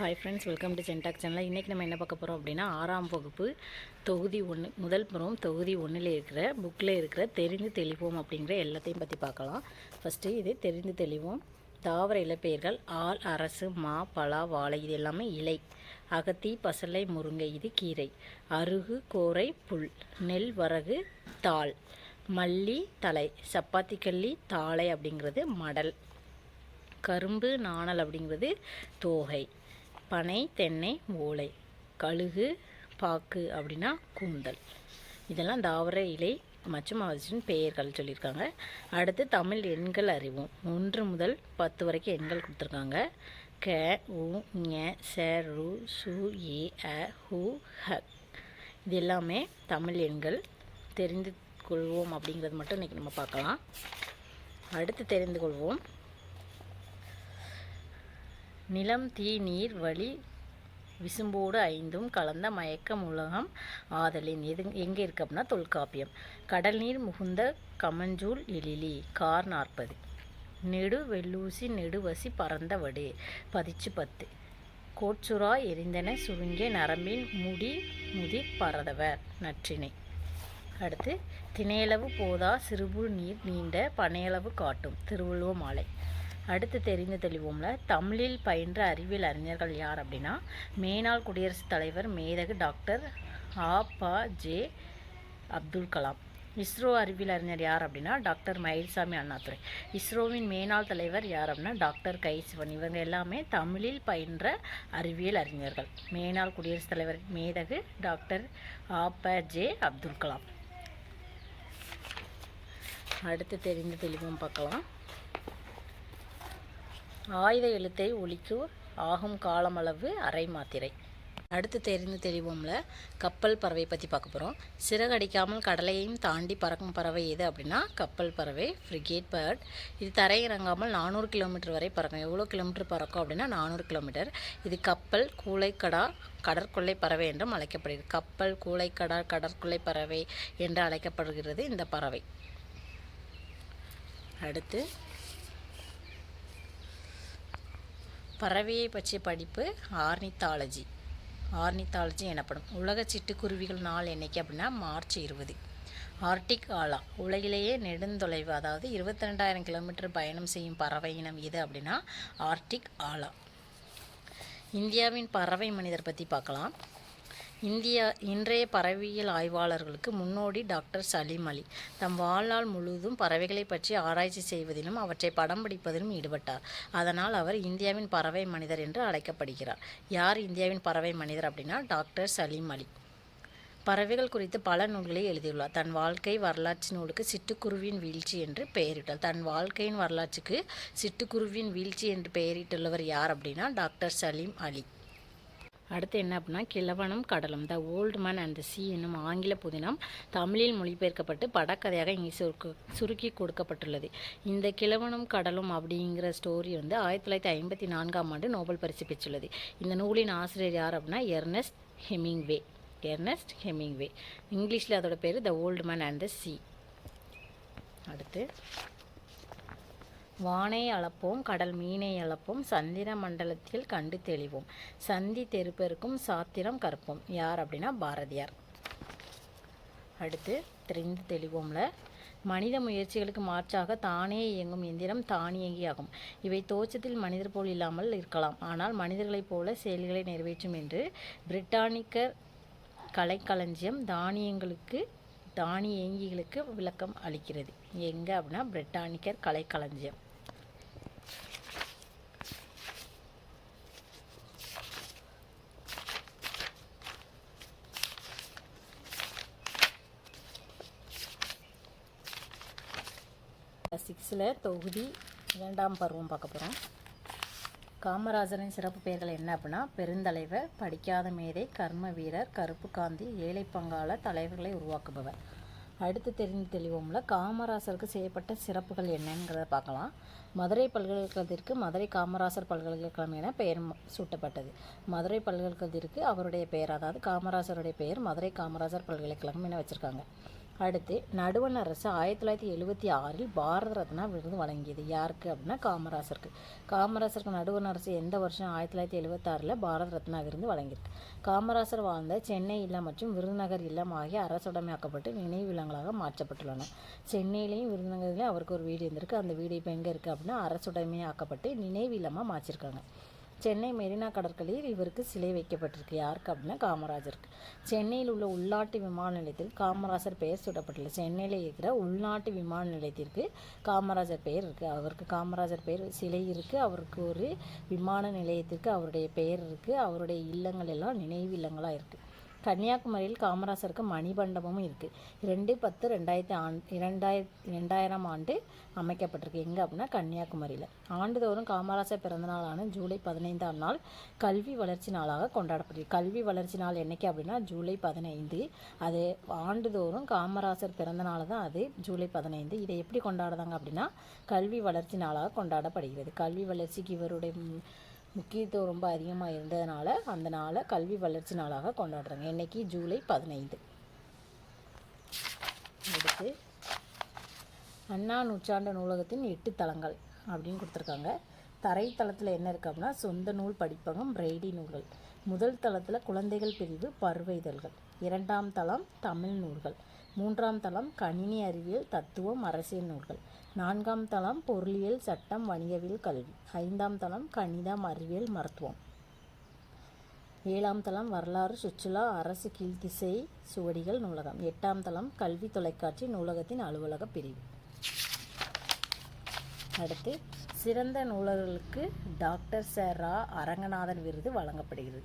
Hi friends welcome to சென்டாக் channel இன்றைக்கி நம்ம என்ன பார்க்க போகிறோம் அப்படின்னா ஆறாம் வகுப்பு தொகுதி ஒன்று முதல் புறம் தொகுதி ஒன்றில் இருக்கிற புக்கில் இருக்கிற தெரிந்து தெளிவோம் அப்படிங்கிற எல்லாத்தையும் பற்றி பார்க்கலாம். ஃபஸ்ட்டு இது தெரிந்து தெளிவோம். தாவர இலப்பெயர்கள் ஆள் அரசு மா பலா வாழை இது எல்லாமே இலை. அகத்தி பசலை முருங்கை இது கீரை. அருகு கோரை புல். நெல் வரகு தாள். மல்லி தலை. சப்பாத்தி கள்ளி தாளை அப்படிங்கிறது மடல். கரும்பு நாணல் அப்படிங்கிறது தோகை. பனை தென்னை ஓலை. கழுகு பாக்கு அப்படின்னா கூந்தல். இதெல்லாம் தாவர இலை மற்றும் அவற்றின் பெயர்கள் சொல்லியிருக்காங்க. அடுத்து தமிழ் எண்கள் அறிவோம். ஒன்று முதல் பத்து வரைக்கும் எண்கள் கொடுத்துருக்காங்க. க உ ஞ ச ரு சு ஏ அ ஹு ஹ. இது எல்லாமே தமிழ் எண்கள். தெரிந்து கொள்வோம் அப்படிங்கிறது மட்டும் இன்றைக்கி நம்ம பார்க்கலாம். அடுத்து தெரிந்து கொள்வோம். நிலம் தீ நீர் வழி விசும்போடு ஐந்தும் கலந்த மயக்கம் உலகம் ஆதலின் எது எங்கே இருக்கு அப்படின்னா தொல்காப்பியம். கடல் நீர் முகுந்த கமஞ்சூல் எழிலி கார் நாற்பது. நெடு வெள்ளூசி நெடுவசி பறந்த வடு பதிச்சு பத்து. கோட்சுரா எரிந்தன சுருங்கிய நரம்பின் முடி முதிர் பறந்தவர் நற்றினை அடுத்து தினையளவு போதா சிறுபுல் நீர் நீண்ட பனையளவு காட்டும் திருவள்ளுவ மாலை. அடுத்து தெரிந்து தெளிவோம்ல தமிழில் பயின்ற அறிவியல் அறிஞர்கள் யார் அப்படின்னா மேனாள் குடியரசுத் தலைவர் மேதகு டாக்டர் ஆ ப ஜே அப்துல் கலாம். இஸ்ரோ அறிவியல் அறிஞர் யார் அப்படின்னா டாக்டர் மயில்சாமி அண்ணாதுரை. இஸ்ரோவின் மேனாள் தலைவர் யார் அப்படின்னா டாக்டர் கை சிவன். இவங்க எல்லாமே தமிழில் பயின்ற அறிவியல் அறிஞர்கள். மேனாள் குடியரசுத் தலைவர் மேதகு டாக்டர் ஆ ஜே அப்துல் கலாம். அடுத்து தெரிந்து தெளிவும் பார்க்கலாம். ஆயுத எழுத்தை ஒழிக்கு ஆகும் காலமளவு அரை மாத்திரை. அடுத்து தெரிந்து தெளிவோம்ல கப்பல் பறவை பற்றி பார்க்க போகிறோம் சிறகடிக்காமல் கடலையும் தாண்டி பறக்கும் பறவை எது அப்படின்னா கப்பல் பறவை ஃப்ரிகேட் பேர்ட் இது தரையிறங்காமல் நானூறு கிலோமீட்டர் வரை பறக்கும். எவ்வளோ கிலோமீட்டர் பறக்கும் அப்படின்னா நானூறு கிலோமீட்டர். இது கப்பல் கூளைக்கடா கடற்கொள்ளை பறவை என்றும் அழைக்கப்படுகிறது. கப்பல் கூளைக்கடா கடற்கொள்ளை பறவை என்று அழைக்கப்படுகிறது இந்த பறவை. அடுத்து பறவையை பற்றிய படிப்பு ஆர்னித்தாலஜி. ஆர்னித்தாலஜி எனப்படும். உலக சிட்டுக்குருவிகள் நாள் என்னைக்கு அப்படின்னா மார்ச் இருபது. ஆர்டிக் ஆலா. உலகிலேயே நெடுந்தொலைவு அதாவது இருபத்தி ரெண்டாயிரம் கிலோமீட்டர் பயணம் செய்யும் பறவை இனம் இது அப்படின்னா ஆர்டிக் ஆலா. இந்தியாவின் பறவை மனிதர் பற்றி பார்க்கலாம். இந்தியா இன்றைய பறவையியல் ஆய்வாளர்களுக்கு முன்னோடி டாக்டர் சலீம் அலி. தம் வாழ்நாள் முழுவதும் பறவைகளை பற்றி ஆராய்ச்சி செய்வதிலும் அவற்றை படம் பிடிப்பதிலும் ஈடுபட்டார். அதனால் அவர் இந்தியாவின் பறவை மனிதர் என்று அழைக்கப்படுகிறார். யார் இந்தியாவின் பறவை மனிதர் அப்படின்னா டாக்டர் சலீம் அலி. பறவைகள் குறித்து பல நூல்களை எழுதியுள்ளார். தன் வாழ்க்கை வரலாற்று நூலுக்கு சிட்டுக்குருவின் வீழ்ச்சி என்று பெயரிட்டார். தன் வாழ்க்கையின் வரலாற்றுக்கு சிட்டுக்குருவின் வீழ்ச்சி என்று பெயரிட்டுள்ளவர் யார் அப்படின்னா டாக்டர் சலீம் அலி. அடுத்து என்ன அப்படின்னா கிழவனும் கடலும். The old man and the sea என்னும் ஆங்கில புதினம் தமிழில் மொழிபெயர்க்கப்பட்டு படக்கதையாக இங்கே சுருக்கு சுருக்கி கொடுக்கப்பட்டுள்ளது. இந்த கிழவனும் கடலும் அப்படிங்கிற ஸ்டோரி வந்து ஆயிரத்தி தொள்ளாயிரத்தி ஐம்பத்தி நான்காம் ஆண்டு நோபல் பரிசு பெற்றுள்ளது. இந்த நூலின் ஆசிரியர் யார் அப்படின்னா எர்னஸ்ட் ஹெமிங்வே எர்னஸ்ட் ஹெமிங்வே இங்கிலீஷில் அதோட பேர் the old man and the sea அடுத்து வானை அளப்போம் கடல் மீனை அளப்போம் சந்திர மண்டலத்தில் கண்டு தெளிவோம். சந்தி தெருப்பெருக்கும் சாத்திரம் கற்போம். யார் அப்படின்னா பாரதியார். அடுத்து தெரிந்து தெளிவோம்ல. மனித முயற்சிகளுக்கு மாற்றாக தானே இயங்கும் எந்திரம் தானியங்கி ஆகும் இவை தோற்றத்தில் மனிதர் போல் இல்லாமல் இருக்கலாம். ஆனால் மனிதர்களைப் போல செயல்களை நிறைவேற்றும் என்று பிரிட்டானிக்கர் கலைக்களஞ்சியம் தானியங்களுக்கு தானியங்கிகளுக்கு விளக்கம் அளிக்கிறது. எங்கே அப்படின்னா பிரிட்டானிக்கர் கலைக்களஞ்சியம். சிக்ஸில் தொகுதி இரண்டாம் பருவம் பார்க்க போகிறோம் காமராஜரின் சிறப்பு பெயர்கள் என்ன அப்படின்னா பெருந்தலைவர் படிக்காத மேதை கர்ம வீரர் கருப்பு காந்தி ஏழை பங்காள தலைவர்களை உருவாக்குபவர். அடுத்து தெரிந்து தெளிவோம்ல காமராசருக்கு செய்யப்பட்ட சிறப்புகள் என்னங்கிறத பார்க்கலாம். மதுரை பல்கலைக்கழகத்திற்கு மதுரை காமராசர் பல்கலைக்கழகம் என பெயர் சூட்டப்பட்டது. மதுரை பல்கலைக்கழகத்திற்கு அவருடைய பெயர் அதாவது காமராசருடைய பெயர் மதுரை காமராசர் பல்கலைக்கழகம் என வச்சுருக்காங்க. அடுத்து நடுவண் அரசு ஆயிரத்தி தொள்ளாயிரத்தி எழுபத்தி ஆறில் பாரத ரத்னா விருது வழங்கியது. யாருக்கு அப்படின்னா காமராசருக்கு. காமராசருக்கு நடுவண் அரசு எந்த வருஷம் ஆயிரத்தி தொள்ளாயிரத்தி எழுபத்தாறில் பாரத ரத்னா விருது வழங்கியிருக்கு? காமராசர் வாழ்ந்த சென்னை இல்லம் மற்றும் விருதுநகர் இல்லம் ஆகிய அரசுடமையாக்கப்பட்டு நினைவு இல்லங்களாக மாற்றப்பட்டுள்ளன. சென்னையிலையும் விருதுநகர்லேயும் அவருக்கு ஒரு வீடு இருந்திருக்கு. அந்த வீடு இப்போ எங்கே இருக்குது அப்படின்னா அரசுடைமையாக்கப்பட்டு நினைவில்லமாக மாற்றிருக்காங்க. சென்னை மெரினா கடற்கரையில் இவருக்கு சிலை வைக்கப்பட்டிருக்கு. யாருக்கு அப்படின்னா காமராஜருக்கு. சென்னையில் உள்ள உள்நாட்டு விமான நிலையத்தில் காமராஜர் பெயர் சூட்டப்பட்டுள்ளது. சென்னையில் இருக்கிற உள்நாட்டு விமான நிலையத்திற்கு காமராஜர் பெயர் இருக்குது அவருக்கு காமராஜர் பெயர் சிலை இருக்குது அவருக்கு ஒரு விமான நிலையத்திற்கு அவருடைய பெயர் இருக்குது அவருடைய இல்லங்கள் எல்லாம் நினைவு இல்லங்களாக இருக்குது கன்னியாகுமரியில் காமராசருக்கு மணிமண்டபமும் இருக்குது ரெண்டு பத்து ரெண்டாயிரத்தி ஆண் இரண்டாயிர ரெண்டாயிரம் ஆண்டு அமைக்கப்பட்டிருக்கு. எங்கே அப்படின்னா கன்னியாகுமரியில். ஆண்டுதோறும் காமராசர் பிறந்தநாளான ஜூலை பதினைந்தாம் நாள் கல்வி வளர்ச்சி நாளாக கொண்டாடப்படுகிறது கல்வி வளர்ச்சி நாள் என்னைக்கு அப்படின்னா ஜூலை பதினைந்து. அது ஆண்டுதோறும் காமராசர் பிறந்த நாள் தான் அது ஜூலை பதினைந்து. இதை எப்படி கொண்டாடுறாங்க அப்படின்னா கல்வி வளர்ச்சி நாளாக கொண்டாடப்படுகிறது. கல்வி வளர்ச்சிக்கு இவருடைய முக்கியத்துவம் ரொம்ப அதிகமாக இருந்ததுனால அந்த நாளை கல்வி வளர்ச்சி நாளாக கொண்டாடுறாங்க. இன்னைக்கு ஜூலை பதினைந்து. அடுத்து அண்ணா நூற்றாண்டு நூலகத்தின் எட்டு தளங்கள் அப்படின்னு கொடுத்துருக்காங்க. தரைத்தளத்தில் என்ன இருக்குது அப்படின்னா சொந்த நூல் படிப்பகம் பிரெய்டி நூல்கள். முதல் தளத்தில் குழந்தைகள் பிரிவு பருவ இதழ்கள். இரண்டாம் தளம் தமிழ் நூல்கள். மூன்றாம் தளம் கணினி அறிவியல் தத்துவம் அரசியல் நூல்கள். நான்காம் தளம் பொருளியல் சட்டம் வணிகவியல் கல்வி. ஐந்தாம் தளம் கணிதம் அறிவியல் மருத்துவம். ஏழாம் தளம் வரலாறு சுற்றுலா அரசு கீழ்த்திசை சுவடிகள் நூலகம். எட்டாம் தளம் கல்வி தொலைக்காட்சி நூலகத்தின் அலுவலக பிரிவு. அடுத்து சிறந்த நூலகர்களுக்கு டாக்டர் ச. ரா. அரங்கநாதன் விருது வழங்கப்படுகிறது.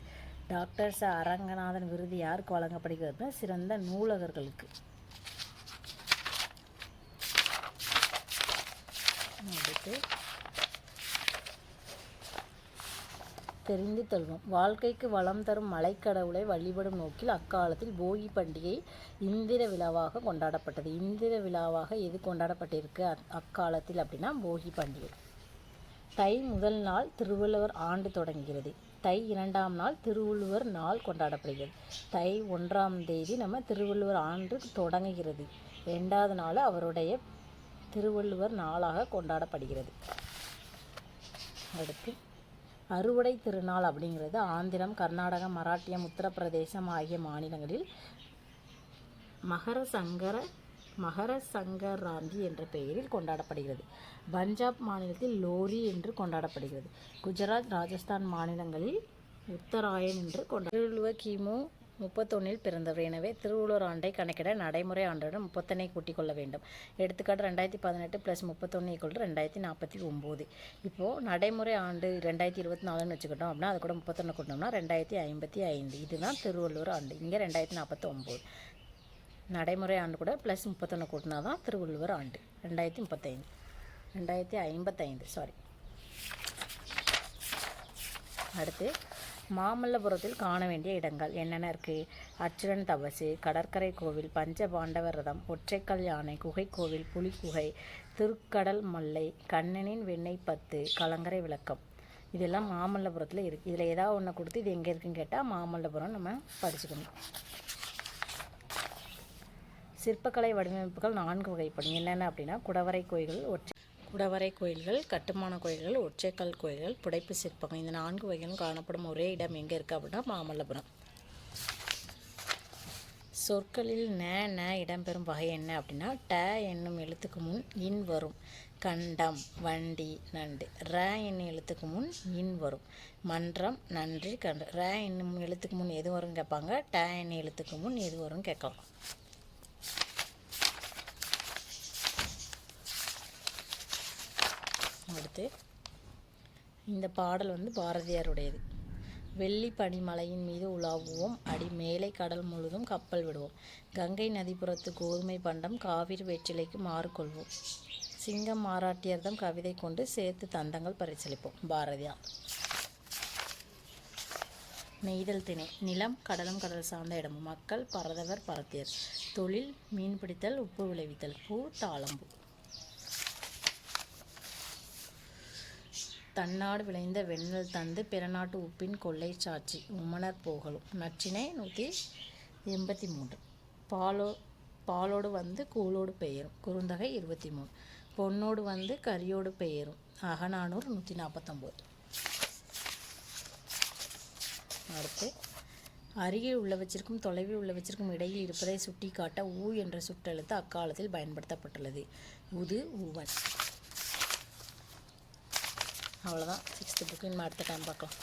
டாக்டர் ச. அரங்கநாதன் விருது யாருக்கு வழங்கப்படுகிறதுனா சிறந்த நூலகர்களுக்கு. அடுத்து தெரிந்து தருவோம் வாழ்க்கைக்கு வளம் தரும் மலைக்கடவுளை வழிபடும் நோக்கில் அக்காலத்தில் போகி பண்டிகை இந்திர விழாவாக கொண்டாடப்பட்டது. இந்திர விழாவாக எது கொண்டாடப்பட்டிருக்கு? அக்- அக்காலத்தில் அப்படின்னா போகி பண்டிகை. தை முதல் நாள் திருவள்ளுவர் ஆண்டு தொடங்குகிறது. தை இரண்டாம் நாள் திருவள்ளுவர் நாள் கொண்டாடப்படுகிறது. தை ஒன்றாம் தேதி நம்ம திருவள்ளுவர் ஆண்டு தொடங்குகிறது. ரெண்டாவது நாள் அவருடைய திருவள்ளுவர் நாளாக கொண்டாடப்படுகிறது. அடுத்து அறுவடை திருநாள் அப்படிங்கிறது ஆந்திரம் கர்நாடகம் மராட்டியம் உத்தரப்பிரதேசம் ஆகிய மாநிலங்களில் மகர சங்கர மகர சங்கராந்தி என்ற பெயரில் கொண்டாடப்படுகிறது. பஞ்சாப் மாநிலத்தில் லோரி என்று கொண்டாடப்படுகிறது. குஜராத் ராஜஸ்தான் மாநிலங்களில் உத்தராயன் என்று கொண்ட திருவள்ளுவர் கிமு முப்பத்தொன்னில் பிறந்தவர். எனவே திருவள்ளுவர் ஆண்டை கணக்கிட நடைமுறை ஆண்டுடன் முப்பத்தொன்னை கூட்டிக் கொள்ள வேண்டும். எடுத்துக்காட்டு ரெண்டாயிரத்தி பதினெட்டு ப்ளஸ் முப்பத்தொன்று ஈக்குவல் ரெண்டாயிரத்தி நாற்பத்தி ஒம்பது. இப்போது நடைமுறை ஆண்டு ரெண்டாயிரத்தி இருபத்தி நாலுன்னு வச்சுக்கிட்டோம் அப்படின்னா அது கூட முப்பத்தொன்று கூட்டோம்னா ரெண்டாயிரத்தி ஐம்பத்தி ஐந்து. இதுதான் திருவள்ளுவர் ஆண்டு. இங்கே ரெண்டாயிரத்தி நாற்பத்தி ஒம்பது நடைமுறை ஆண்டு கூட ப்ளஸ் முப்பத்தொன்று கூட்டினா தான் திருவள்ளுவர் ஆண்டு. ரெண்டாயிரத்தி முப்பத்தைந்து. ரெண்டாயிரத்தி ஐம்பத்தைந்து. சாரி அடுத்து மாமல்லபுரத்தில் காண வேண்டிய இடங்கள் என்னென்ன இருக்குது அச்சுரன் தபசு கடற்கரை கோவில் பஞ்ச பாண்டவர் ரதம் ஒற்றைக்கல் யானை குகை கோவில் புலிக்குகை திருக்கடல் மல்லை கண்ணனின் வெண்ணெய் பத்து கலங்கரை விளக்கம். இதெல்லாம் மாமல்லபுரத்தில் இருக்குது இதில் ஏதாவது ஒன்று கொடுத்து இது எங்கே இருக்குன்னு கேட்டால் மாமல்லபுரம் நம்ம படிச்சுக்கணும். சிற்பக்கலை வடிவமைப்புகள் நான்கு வகைப்படும். என்னென்ன அப்படின்னா குடவரை கோயில்கள் ஒற்றை குடவரை கோயில்கள் கட்டுமான கோயில்கள் ஒற்றைக்கல் கோயில்கள் புடைப்பு சிற்பங்கள் இந்த நான்கு வகைகளும் காணப்படும் ஒரே இடம் எங்கே இருக்குது அப்படின்னா மாமல்லபுரம். சொற்களில் ந ந இடம்பெறும் வகை என்ன அப்படின்னா ட என்னும் எழுத்துக்கு முன் இன் வரும். கண்டம் வண்டி நண்டு. ர என்னும் எழுத்துக்கு முன் இன் வரும். மன்றம் நன்றி கண்டு ர என்னும் எழுத்துக்கு முன் எது வரும் கேட்பாங்க. ட என்னும் எழுத்துக்கு முன் எது வரும் கேட்கலாம். அடுத்து இந்த பாடல் வந்து பாரதியாருடையது. வெள்ளி பனிமலையின் மீது உலாவுவோம் அடி மேலை கடல் முழுதும் கப்பல் விடுவோம். கங்கை நதிப்புறத்து கோதுமை பண்டம் காவிரி வெற்றிலைக்கு மாறுகொள்வோம். சிங்கம் மாராட்டியர்தம் கவிதை கொண்டு சேர்த்து தந்தங்கள் பரிசளிப்போம். பாரதியார். நெய்தல் திணை நிலம் கடலும் கடல் சார்ந்த இடமும். மக்கள் பரதவர் பரத்தியர். தொழில் மீன்பிடித்தல் உப்பு விளைவித்தல். பூ தாளம்பூ தன்னாடு விளைந்த வெண்ணல் தந்து பிறநாட்டு உப்பின் கொள்ளை சாட்சி உமனர் போகலும். நச்சினை நூற்றி எண்பத்தி மூன்று பாலோ பாலோடு வந்து கூழோடு பெயரும். குறுந்தகை இருபத்தி மூணு பொன்னோடு வந்து கரியோடு பெயரும். அகநானூறு நூற்றி நாற்பத்தொம்போது அடுத்து அருகில் உள்ளவற்றிற்கும் தொலைவில் உள்ளவற்றிற்கும் இடையில் இருப்பதை சுட்டிக்காட்ட ஊ என்ற சுற்றெழுத்து அக்காலத்தில் பயன்படுத்தப்பட்டுள்ளது. உது ஊவன் அவ்வளோதான் சிக்ஸ்த்து புக்கிங் இனிமே அடுத்த டைம் பார்க்கலாம்.